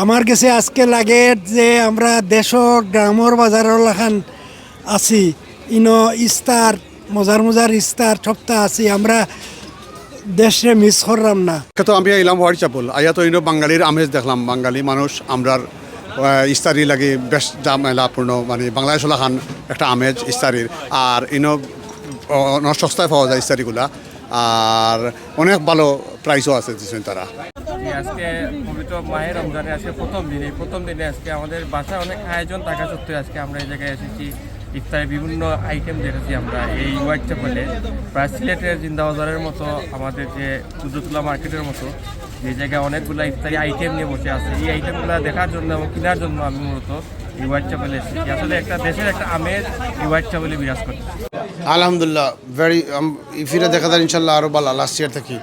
আমার কাছে আজকে লাগে যে আমরা দেশ গ্রামর বাজারের লাখান আছি। ইনো ইস্তার, মজার মজার ইস্তার সপ্তাহ আছি। আমরা দেশে মিস করলাম না। তো আমি এলাম হোয়াইট চাপল। আয়া তো ইনো বাঙালির আমেজ দেখলাম। বাঙালি মানুষ, আমরার ইস্তারি লাগে বেশ জামেলাপূর্ণ মানে বাংলাদেশ খান একটা আমেজ ইস্তারির। আর ইনো সস্তায় পাওয়া যায় ইস্তারিগুলা। আর অনেক ভালো প্রাইসও আছে দিচ্ছেন তারা। জি, আজকে পবিত্র মাহের রমজানে আজকে প্রথম দিন এই প্রথম দিনে আজকে আমাদের বাসায় অনেক আয়োজন থাকা সত্ত্বেও আজকে আমরা এই জায়গায় এসেছি। ইফতারে বিভিন্ন আইটেম দেখেছি আমরা এই হোয়াইট চ্যাপেলে প্রায় সিলেটের জিন্দাবাজারের মতো আমাদের যে কুদ্রতুলা মার্কেটের মতো যে জায়গায় অনেকগুলো ইফতারি আইটেম নিয়ে বসে আছে। এই আইটেমগুলো দেখার জন্য এবং কেনার জন্য আমি মূলত এই হোয়াইট চ্যাপেলে এসেছি। আসলে একটা দেশের একটা আমেজ এই হোয়াইট চ্যাপেলে বিরাজ করছে। আলহামদুলিল্লাহ ভেরি ইফিরা দেখা যায় ইনশাল্লাহ আরও ভালো লাস্ট ইয়ার থাকি।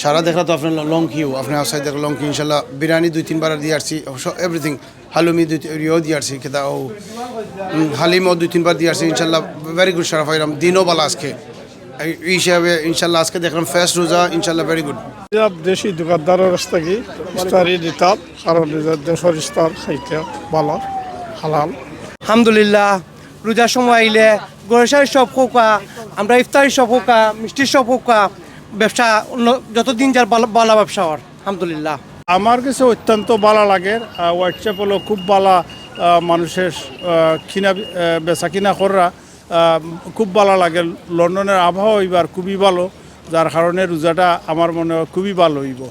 সারা দেখা তো আপনার লং কিউ আপনার আউটসাইড দেখা লং কিউ ইনশাল্লাহ বিরিয়ানি দুই তিনবার দিয়ে আসছি এভরিথিং হালুমি দুই ইয়েও দিয়ে আসছি খেতা ও হালিমও দুই তিনবার দিয়ে আসছি ইনশাল্লাহ ভেরি গুড সারা ফাইরাম দিনও ভালো আজকে। এই হিসাবে ইনশাল্লাহ আজকে দেখলাম ফার্স্ট রোজা ইনশাল্লাহ ভেরি গুড দেশি দোকানদারের কাছ থেকে ইস্তারি দিতাম কারণ দেশের ইস্তার খাইতে ভালো হালাল। আলহামদুলিল্লাহ রোজার সময় আইলে গ্রোসারি শপ হোকা আমরা ইফতারি শপ হোকা মিষ্টির শপ হোকা ব্যবসা যতদিন যার বালা ব্যবসা হওয়ার, আলহামদুলিল্লাহ। আমার কাছে অত্যন্ত বালা লাগে হোয়াটসঅ্যাপ হলো খুব বালা মানুষের কিনা বেচা কিনা করা খুব ভালো লাগে। লন্ডনের আবহাওয়া এবার খুবই ভালো, যার কারণে রোজাটা আমার মনে হয় খুবই ভালো হইব।